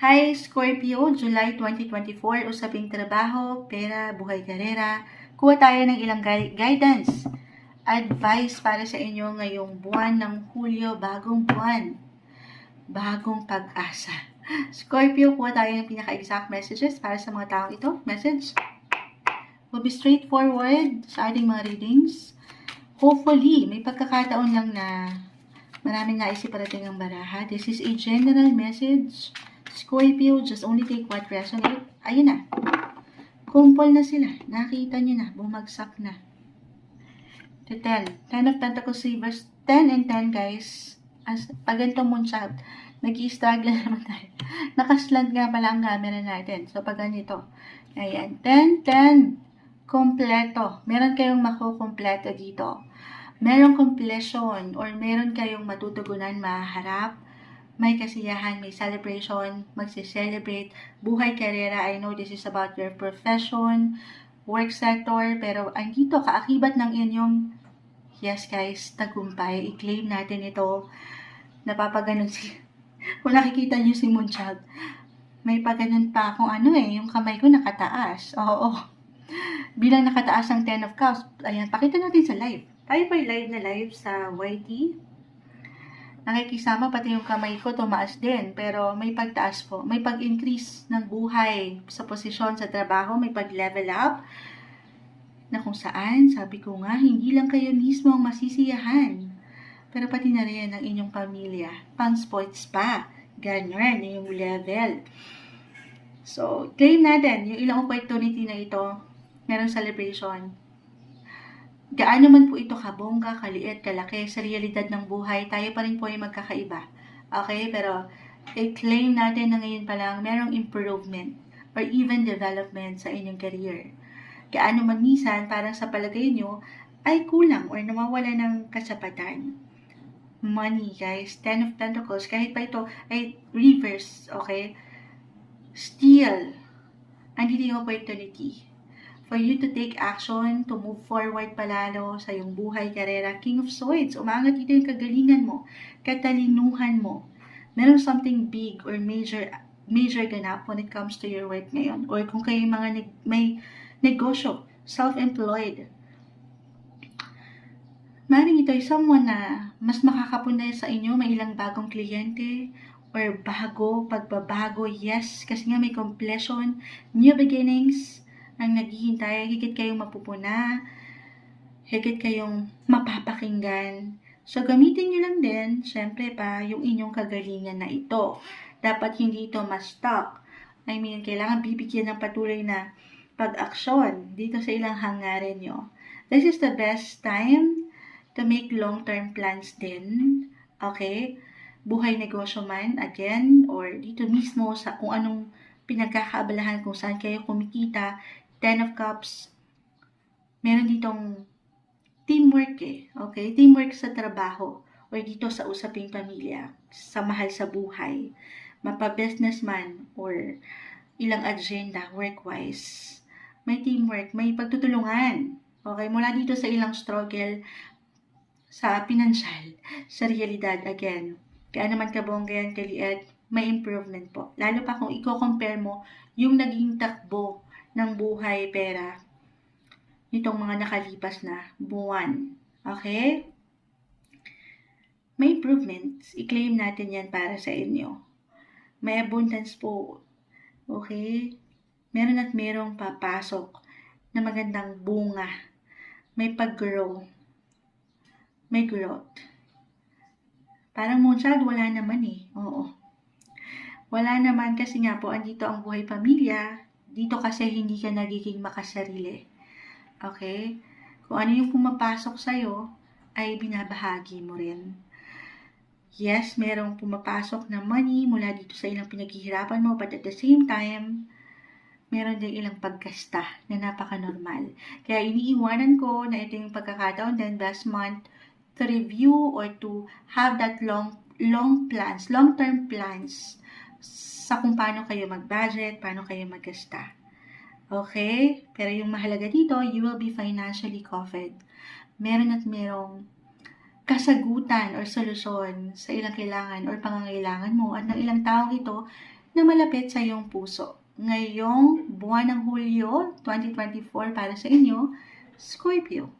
Hi Scorpio, July 2024, usaping trabaho, pera, buhay karera. Kuha tayo ng ilang gui- guidance, advice para sa inyo ngayong buwan ng Hulyo, bagong buwan, bagong pag-asa. Scorpio, kuha tayo ng pinaka-exact messages para sa mga taong ito. Message will be straightforward sa ating mga readings. Hopefully, may pagkakataon lang na maraming naisip parating ang baraha. This is a general message. Scorpio, just only take what resonate. Ayun na. Kumpol na sila. Nakita nyo na. Bumagsak na. The 10. 10 of Pentacles reverse. 10 and 10, guys. As, pag ganito moonshot, nag-i-struggle na naman tayo. Nakaslant nga pala ang camera natin. So, pag ganito. Ayan. 10, 10. Kompleto. Meron kayong makukompleto dito. Merong completion or meron kayong matutugunan maharap may kasiyahan, may celebration, magse-celebrate, buhay karera. I know this is about your profession, work sector, pero andito kaakibat ng inyong, yes guys, tagumpay. I-claim natin ito. Napapaganon si, kung nakikita niyo si Moonchild, may paganon pa akong ano eh, yung kamay ko nakataas. Oo. Bilang nakataas ang 10 of cups. Ayan, pakita natin sa live. Tayo pa live na live sa YT nakikisama pati yung kamay ko tumaas din. Pero may pagtaas po. May pag-increase ng buhay sa posisyon sa trabaho. May pag-level up na kung saan sabi ko nga hindi lang kayo mismo ang masisiyahan. Pero pati na rin ang inyong pamilya. Pang sports pa. Ganyan yung level. So claim natin yung ilang opportunity na ito merong celebration Gaano man po ito kabongga, kaliit, kalaki, sa realidad ng buhay, tayo pa rin po ay magkakaiba. Okay? Pero, i-claim natin na ngayon pa lang merong improvement or even development sa inyong career. Gaano man minsan, parang sa palagay nyo, ay kulang or nawawala ng kasapatan. Money, guys. Ten of Pentacles. Kahit pa ito ay reverse, okay? Still, andito yung opportunity for you to take action, to move forward palalo sa iyong buhay, karera. King of Swords, umangat dito yung kagalingan mo, katalinuhan mo. Meron something big or major major ganap when it comes to your work ngayon. Or kung kayo mga neg- may negosyo, self-employed. Maring ito ay someone na mas makakapunay sa inyo, may ilang bagong kliyente, or bago, pagbabago, yes, kasi nga may completion, new beginnings, ang naghihintay, higit kayong mapupuna, higit kayong mapapakinggan. So, gamitin nyo lang din, syempre pa, yung inyong kagalingan na ito. Dapat hindi ito ma-stuck. I mean, kailangan bibigyan ng patuloy na pag-aksyon dito sa ilang hangarin nyo. This is the best time to make long-term plans din. Okay? Buhay negosyo man, again, or dito mismo sa kung anong pinagkakaabalahan kung saan kayo kumikita, Ten of Cups, meron ditong teamwork eh. Okay? Teamwork sa trabaho or dito sa usaping pamilya, sa mahal sa buhay, mapa-businessman or ilang agenda work-wise. May teamwork, may pagtutulungan. Okay? Mula dito sa ilang struggle sa pinansyal, sa realidad again. Kaya naman kabongga yan, kaliit, may improvement po. Lalo pa kung i-compare mo yung naging takbo ng buhay pera nitong mga nakalipas na buwan. Okay? May improvements. I-claim natin yan para sa inyo. May abundance po. Okay? Meron at merong papasok na magandang bunga. May pag-grow. May growth. Parang moonshad, wala naman eh. Oo. Wala naman kasi nga po, andito ang buhay pamilya, dito kasi hindi ka nagiging makasarili. Okay? Kung ano yung pumapasok sa'yo, ay binabahagi mo rin. Yes, merong pumapasok na money mula dito sa ilang pinaghihirapan mo, but at the same time, meron din ilang pagkasta na napaka-normal. Kaya iniiwanan ko na ito yung pagkakataon din last month to review or to have that long long plans, long-term plans sa kung paano kayo mag-budget, paano kayo magasta. Okay? Pero yung mahalaga dito, you will be financially covered. Meron at merong kasagutan or solusyon sa ilang kailangan or pangangailangan mo at ng ilang taong ito na malapit sa iyong puso. Ngayong buwan ng Hulyo 2024 para sa inyo, Scorpio.